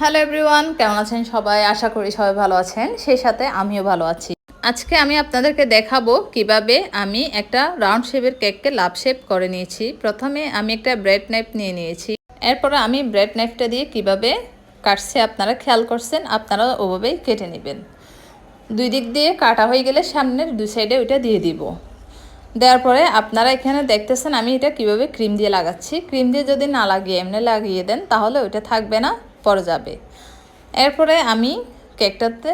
Hello everyone কেমন আছেন সবাই? আশা করি সবাই ভালো আছেন। সেই সাথে আমিও ভালো আছি। আজকে আমি আপনাদেরকে দেখাবো কীভাবে আমি একটা রাউন্ড শেপের কেককে লাভ শেপ করে নিয়েছি। প্রথমে আমি একটা ব্রেড নাইফ নিয়ে নিয়েছি। এরপর আমি ব্রেড নাইফটা দিয়ে কীভাবে কাটছে আপনারা খেয়াল করছেন, আপনারা ওভাবেই কেটে নেবেন। দুই দিক দিয়ে কাটা হয়ে গেলে সামনের দুই সাইডে ওইটা দিয়ে দিব। দেওয়ার পরে আপনারা এখানে দেখতেছেন আমি এটা কীভাবে ক্রিম দিয়ে লাগাচ্ছি। ক্রিম দিয়ে যদি না লাগিয়ে এমনি লাগিয়ে দেন তাহলে ওইটা থাকবে না। পরে যাবে। এরপরে আমি কেকটাতে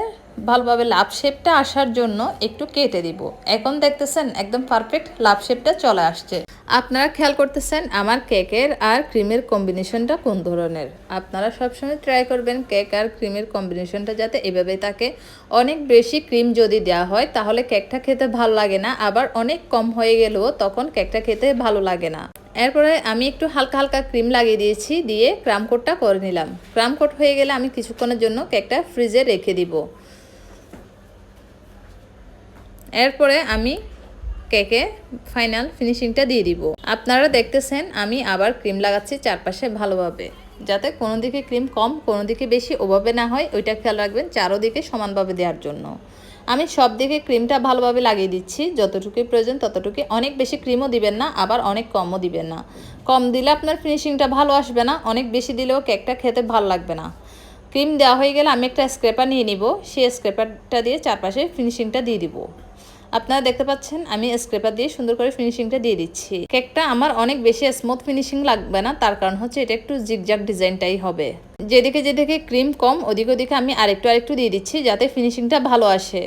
ভালোভাবে লাভ শেপটা আসার জন্য একটু কেটে দিব। এখন দেখতেছেন একদম পারফেক্ট লাভ শেপটা চলে আসছে। আপনারা খেয়াল করতেছেন আমার কেকের আর ক্রিমের কম্বিনেশনটা কোন ধরনের? আপনারা সবসময় ট্রাই করবেন কেক আর ক্রিমের কম্বিনেশনটা যাতে এভাবেই থাকে। অনেক বেশি ক্রিম যদি দেওয়া হয়, তাহলে কেকটা খেতে ভালো লাগে না। আবার অনেক কম হয়ে গেলেও তখন কেকটা খেতে ভালো লাগে না। এরপরে আমি একটু হালকা হালকা ক্রিম লাগিয়ে দিয়েছি, দিয়ে ক্রাম কোটটা করে নিলাম। ক্রাম কোট হয়ে গেলে আমি কিছুক্ষণের জন্য কেকটা ফ্রিজে রেখে দিব। এরপরে আমি কেকে ফাইনাল ফিনিশিংটা দিয়ে দিব। আপনারা দেখতেছেন আমি আবার ক্রিম লাগাচ্ছি চারপাশে ভালোভাবে। যাতে কোনো দিকে ক্রিম কম কোনো দিকে বেশি ওভাবে না হয়, ওইটা খেয়াল রাখবেন, চারোদিকে সমানভাবে দেওয়ার জন্য। আমি সব দিকে ক্রিমটা ভালোভাবে লাগিয়ে দিচ্ছি। যতটুকুই প্রয়োজন ততটুকুই অনেক বেশি ক্রিমও দিবেন না, আবার অনেক কমও দিবেন না। কম দিলে আপনার ফিনিশিংটা ভালো আসবে না, অনেক বেশি দিলেও কেকটা খেতে ভালো লাগবে না। ক্রিম দেওয়া হয়ে গেলে আমি একটা স্ক্রেপার নিয়ে নিব। সেই স্ক্রেপারটা দিয়ে চারপাশে ফিনিশিংটা দিয়ে দিব। আপনারা দেখতে পাচ্ছেন, আমি স্ক্রেপার দিয়ে সুন্দর করে ফিনিশিংটা দিয়ে দিচ্ছি। কেকটা আমার অনেক বেশি স্মুথ ফিনিশিং লাগবে না, তার কারণ হচ্ছে এটা একটু জিগজাগ ডিজাইনটাই হবে। যেদিকে যেদিকে ক্রিম কম, ওদিকে ওদিকে আমি আরেকটু আরেকটু দিয়ে দিচ্ছি, যাতে ফিনিশিংটা ভালো আসে।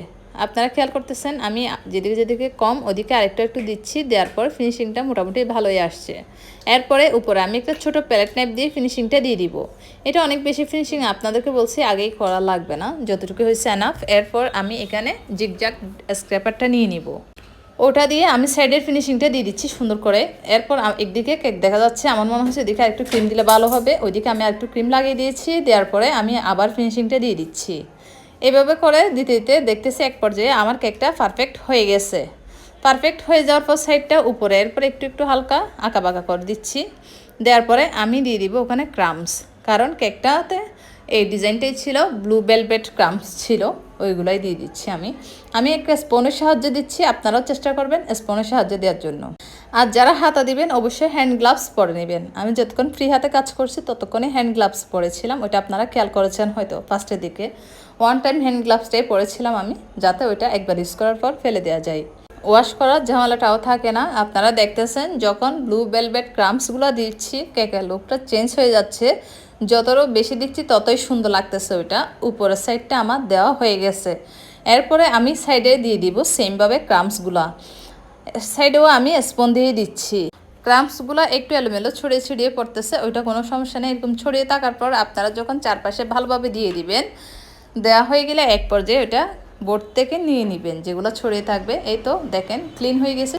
আপনারা খেয়াল করতেছেন, আমি যেদিকে যেদিকে কম, ওদিকে আরেকটা একটু দিচ্ছি, দেওয়ার পর ফিনিশিংটা মোটামুটি ভালোই আসছে। এরপরে উপরে আমি একটা ছোট প্যালেট নাইপ দিয়ে ফিনিশিংটা দিয়ে দিব। এটা অনেক বেশি ফিনিশিং আপনাদেরকে বলছি, আগেই করা লাগবে না, যতটুকু হয়েছে এনাফ এরপর আমি এখানে জিগজাগ স্ক্র্যাপারটা নিয়ে নিব। ওটা দিয়ে আমি সাইডের ফিনিশিংটা দিয়ে দিচ্ছি সুন্দর করে। এরপর একদিকে কেক দেখা যাচ্ছে, আমার মনে হচ্ছে এদিকে আরেকটু ক্রিম দিলে ভালো হবে। ওইদিকে আমি আরেকটু ক্রিম লাগিয়ে দিয়েছি, দেওয়ার পরে আমি আবার ফিনিশিংটা দিয়ে দিচ্ছি। এভাবে করে দিতে দিতে দেখতেছি এক পর্যায়ে আমার কেকটা পারফেক্ট হয়ে গেছে। পারফেক্ট হয়ে যাওয়ার পর সাইডটা উপরে, এরপর একটু একটু হালকা আঁকা বাঁকা করে দিচ্ছি। দেওয়ার পরে আমি দিয়ে দিব ওখানে ক্রামস কারণ কেকটাতে এই ডিজাইনটাই ছিল ব্লু বেলভেট ক্রামস ছিল, ওইগুলাই দিয়ে দিচ্ছি আমি। আমি একটা স্পনের সাহায্যে দিচ্ছি, আপনারাও চেষ্টা করবেন স্পনের সাহায্যে দেওয়ার জন্য। আর যারা হাতা দিবেন, অবশ্যই হ্যান্ড গ্লাভস পরে নেবেন। আমি যতক্ষণ ফ্রি হাতে কাজ করছি ততক্ষণই হ্যান্ড গ্লাভস পরেছিলাম। ওইটা আপনারা খেয়াল করেছেন হয়তো ফার্স্টের দিকে। ওয়ান টাইম হ্যান্ড গ্লাভসটাই পরেছিলাম আমি, যাতে ওইটা একবার ইউজ করার পর ফেলে দেওয়া যায়। ওয়াশ করার ঝামেলাটাও থাকে না। আপনারা দেখতেছেন, যখন ব্লু বেলভেট ক্রামসগুলো দিচ্ছি কেকের লুকটা চেঞ্জ হয়ে যাচ্ছে যতটা বেশি দিচ্ছি, ততই সুন্দর লাগতেছে ওইটা। উপরের সাইডটা আমার দেওয়া হয়ে গেছে। এরপরে আমি সাইডে দিয়ে দিব সেমভাবে ক্রামসগুলা সাইডেও আমি স্পন দিয়ে দিচ্ছি। ক্রাম্পসগুলো একটু এলোমেলো ছড়িয়ে ছড়িয়ে পড়তেছে, ওইটা কোনো সমস্যা নেই, এরকম ছড়িয়ে থাকার পর আপনারা যখন চারপাশে ভালোভাবে দিয়ে দিবেন দেওয়া হয়ে গেলে এক পর্যায়ে ওইটা বোর্ড থেকে নিয়ে নেবেন, যেগুলো ছড়িয়ে থাকবে। এই তো দেখেন, ক্লিন হয়ে গেছে।